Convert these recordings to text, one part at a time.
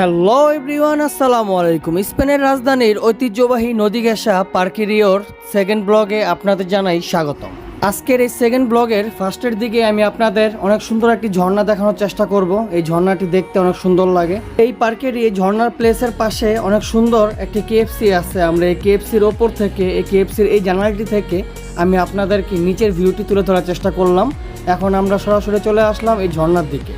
Hello everyone আসসালামু আলাইকুম। স্পেনের রাজধানীর ঐতিহ্যবাহী নদী ঘেঁষা পার্কিরিওর সেকেন্ড ব্লগে আপনাদের জানাই স্বাগতম। আজকের এই সেকেন্ড ব্লগের ফার্স্টের দিকে আমি আপনাদের অনেক সুন্দর একটি ঝর্ণা দেখানোর চেষ্টা করব। এই ঝর্ণাটি দেখতে অনেক সুন্দর লাগে। এই পার্কের এই ঝর্ণার প্লেসের পাশে অনেক সুন্দর একটি কেএফসি আছে। আমরা এই কেএফসির ওপর থেকে, এই কেএফসির এই জানালাটি থেকে আমি আপনাদেরকে নিচের ভিউটি তুলে ধরার চেষ্টা করলাম। এখন আমরা সরাসরি চলে আসলাম এই ঝর্ণার দিকে।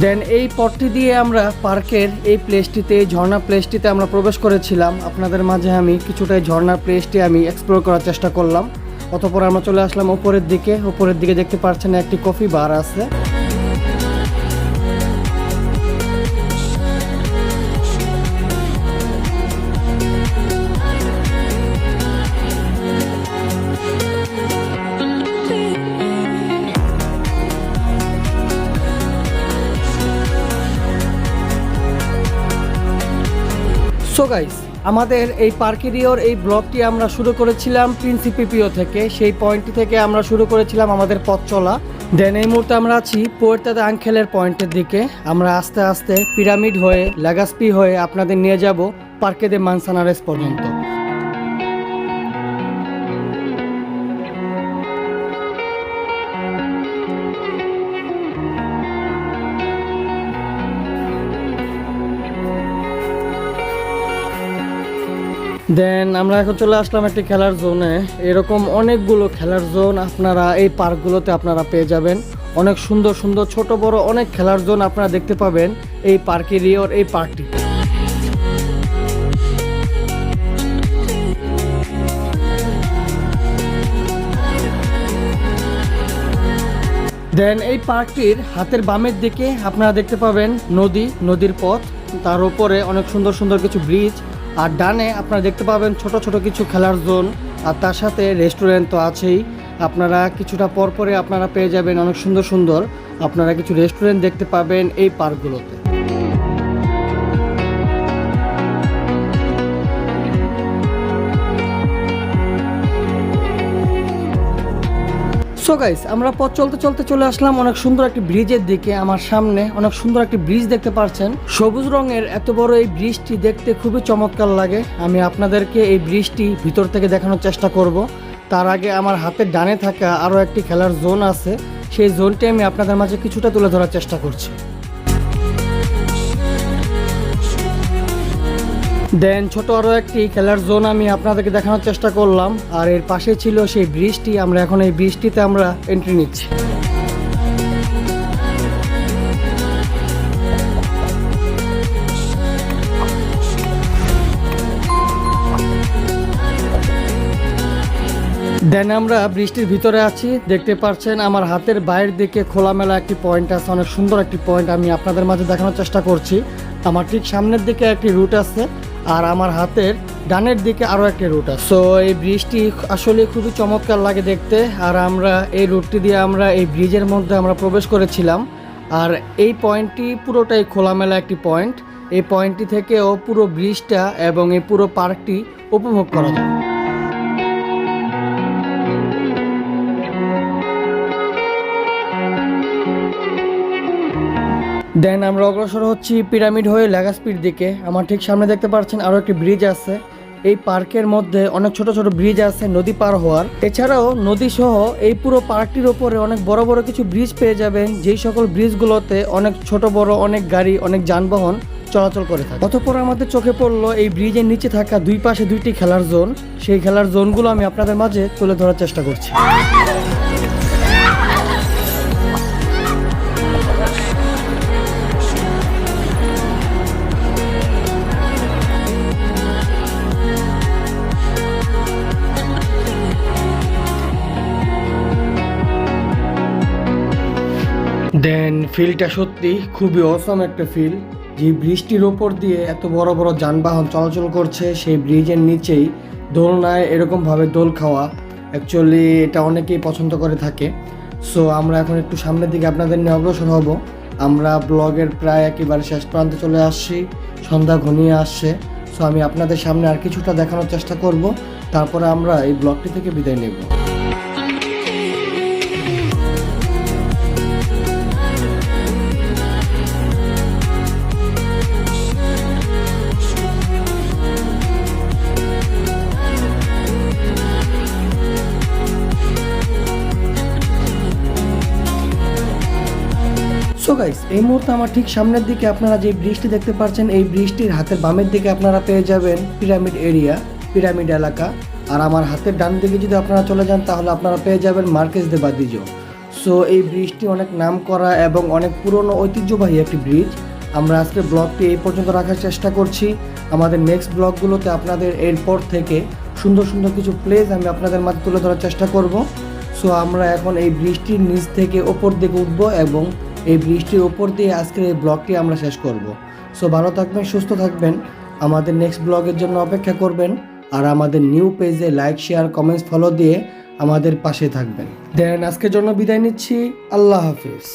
দেন এই পথটি দিয়ে আমরা পার্কের এই প্লেসটিতে ঝর্ণা প্লেসটিতে আমরা প্রবেশ করেছিলাম। আপনাদের মাঝে আমি কিছুটাই ঝর্ণার প্লেসটি আমি এক্সপ্লোর করার চেষ্টা করলাম। অতপর আমরা চলে আসলাম উপরের দিকে। উপরের দিকে দেখতে পাচ্ছেন একটি কফি বার আছে। সো গাইস আমাদের এই পার্কিরিওর এই ব্লগটি আমরা শুরু করেছিলাম প্রিন্সিপিপিও থেকে। সেই পয়েন্ট থেকে আমরা শুরু করেছিলাম আমাদের পথ চলা। দেন এই মুহূর্তে আমরা আছি পোয়ের্তাদা আংখেলের পয়েন্টের দিকে। আমরা আস্তে আস্তে পিরামিড হয়ে লাগাসপি হয়ে আপনাদের নিয়ে যাব পার্কে দে মানসানারেস পর্যন্ত। দেন আমরা এখন চলে আসলাম একটি খেলার জোনে এরকম অনেকগুলো খেলার জোন আপনারা এই পার্কগুলোতে আপনারা পেয়ে যাবেন। অনেক সুন্দর সুন্দর, ছোট, বড় অনেক খেলার জোন আপনারা দেখতে পাবেন এই পার্কে রিওর এই পার্কটি। দেন এই পার্কটির হাতের বামের দিকে আপনারা দেখতে পাবেন নদী, নদীর পথ। তার উপরে অনেক সুন্দর সুন্দর কিছু ব্রিজ আর ডানে আপনারা দেখতে পাবেন ছোট ছোট কিছু খেলার জোন, আর তার সাথে রেস্টুরেন্ট তো আছেই। আপনারা কিছুটা পর পরে আপনারা পেয়ে যাবেন অনেক সুন্দর সুন্দর। আপনারা কিছু রেস্টুরেন্ট দেখতে পাবেন এই পার্কগুলোতে। সো গাইস আমরা পথ চলতে চলতে চলে আসলাম অনেক সুন্দর একটি ব্রিজের দিকে, আমার সামনে। অনেক সুন্দর একটি ব্রিজ দেখতে পাচ্ছেন সবুজ রঙের এত বড় এই ব্রিজটি দেখতে খুবই চমৎকার লাগে। আমি আপনাদেরকে এই ব্রিজটি ভিতর থেকে দেখানোর চেষ্টা করব। তার আগে আমার হাতে ডানে থাকা আরও একটি খেলার জোন আছে। সেই জোনটি আমি আপনাদের মাঝে কিছুটা তুলে ধরার চেষ্টা করছি। দেন ছোট আরও একটি খেলার জোন আমি আপনাদেরকে দেখানোর চেষ্টা করলাম। আর এর পাশে ছিল সেই ব্রিজটি, আমরা এখন এই ব্রিজটিতে আমরা এন্ট্রি নিচ্ছি। দেন আমরা বৃষ্টির ভিতরে আছি। দেখতে পাচ্ছেন আমার হাতের বাইরের দিকে খোলামেলা একটি পয়েন্ট আছে, অনেক সুন্দর একটি পয়েন্ট আমি আপনাদের মাঝে দেখানোর চেষ্টা করছি। আমার ঠিক সামনের দিকে একটি রুট আছে। আর আমার হাতের ডানের দিকে আরও একটি রুট আছে। সো এই ব্রিজটি আসলে খুবই চমৎকার লাগে দেখতে। আর আমরা এই রুটটি দিয়ে আমরা এই ব্রিজের মধ্যে আমরা প্রবেশ করেছিলাম। আর এই পয়েন্টটি পুরোটাই খোলামেলা একটি পয়েন্ট এই পয়েন্টটি থেকেও পুরো ব্রিজটা এবং এই পুরো পার্কটি উপভোগ করা যায়। দেন আমরা অগ্রসর হচ্ছি পিরামিড হয়ে লেগাসপির দিকে। আমার ঠিক সামনে দেখতে পাচ্ছেন আরও একটি ব্রিজ আছে। এই পার্কের মধ্যে অনেক ছোট ছোট ব্রিজ আছে, নদী পার হওয়ার। এছাড়াও নদী সহ এই পুরো পার্কটির ওপরে অনেক বড় বড় কিছু ব্রিজ পেয়ে যাবেন, যেই সকল ব্রিজগুলোতে অনেক ছোট, বড়, অনেক গাড়ি, অনেক যানবাহন চলাচল করে থাকে। অতঃপর আমাদের চোখে পড়ল এই ব্রিজের নিচে থাকা দুই পাশে দুইটি খেলার জোন। সেই খেলার জোনগুলো আমি আপনাদের মাঝে তুলে ধরার চেষ্টা করছি। দেন ফিলটা সত্যি খুবই অসম একটা ফিল যে ব্রিজটির ওপর দিয়ে এত বড় বড় যানবাহন চলাচল করছে, সেই ব্রিজের নিচেই দোলনায় এরকমভাবে দোল খাওয়া অ্যাকচুয়ালি এটা অনেকেই পছন্দ করে থাকে। সো আমরা এখন একটু সামনের দিকে আপনাদের নিয়ে অগ্রসর হব। আমরা ব্লগের প্রায় একেবারে শেষ প্রান্তে চলে আসছি। সন্ধ্যা ঘনিয়ে আসছে। সো আমি আপনাদের সামনে আর কিছুটা দেখানোর চেষ্টা করব। তারপরে আমরা এই ব্লগটি থেকে বিদায় নেব। সো গাইস এই মুহূর্তে আমার ঠিক সামনের দিকে আপনারা যে ব্রিজটি দেখতে পাচ্ছেন, এই ব্রিজটির হাতের বামের দিকে আপনারা পেয়ে যাবেন পিরামিড এরিয়া পিরামিড এলাকা। আর আমার হাতের ডান দিকে যদি আপনারা চলে যান, তাহলে আপনারা পেয়ে যাবেন মার্কেজ দে বাদিজো। সো এই ব্রিজটি অনেক নাম করা এবং অনেক পুরনো ঐতিহ্যবাহী একটি ব্রিজ আমরা আজকে ব্লগটি এই পর্যন্ত রাখার চেষ্টা করছি। আমাদের নেক্সট ব্লগগুলোতে আপনাদের এরপর থেকে সুন্দর সুন্দর কিছু প্লেস আমি আপনাদের মাঝে তুলে ধরার চেষ্টা করব। সো আমরা এখন এই বৃষ্টির নিচ থেকে ওপর দিকে উঠব এবং এই বৃষ্টির ওপর দিয়ে আজকের এই ব্লগটি আমরা শেষ করব। সো ভালো থাকবেন, সুস্থ থাকবেন। আমাদের নেক্সট ব্লগের জন্য অপেক্ষা করবেন আর আমাদের নিউ পেজে লাইক শেয়ার কমেন্টস ফলো দিয়ে আমাদের পাশে থাকবেন। দেন আজকের জন্য বিদায় নিচ্ছি। আল্লাহ হাফিজ।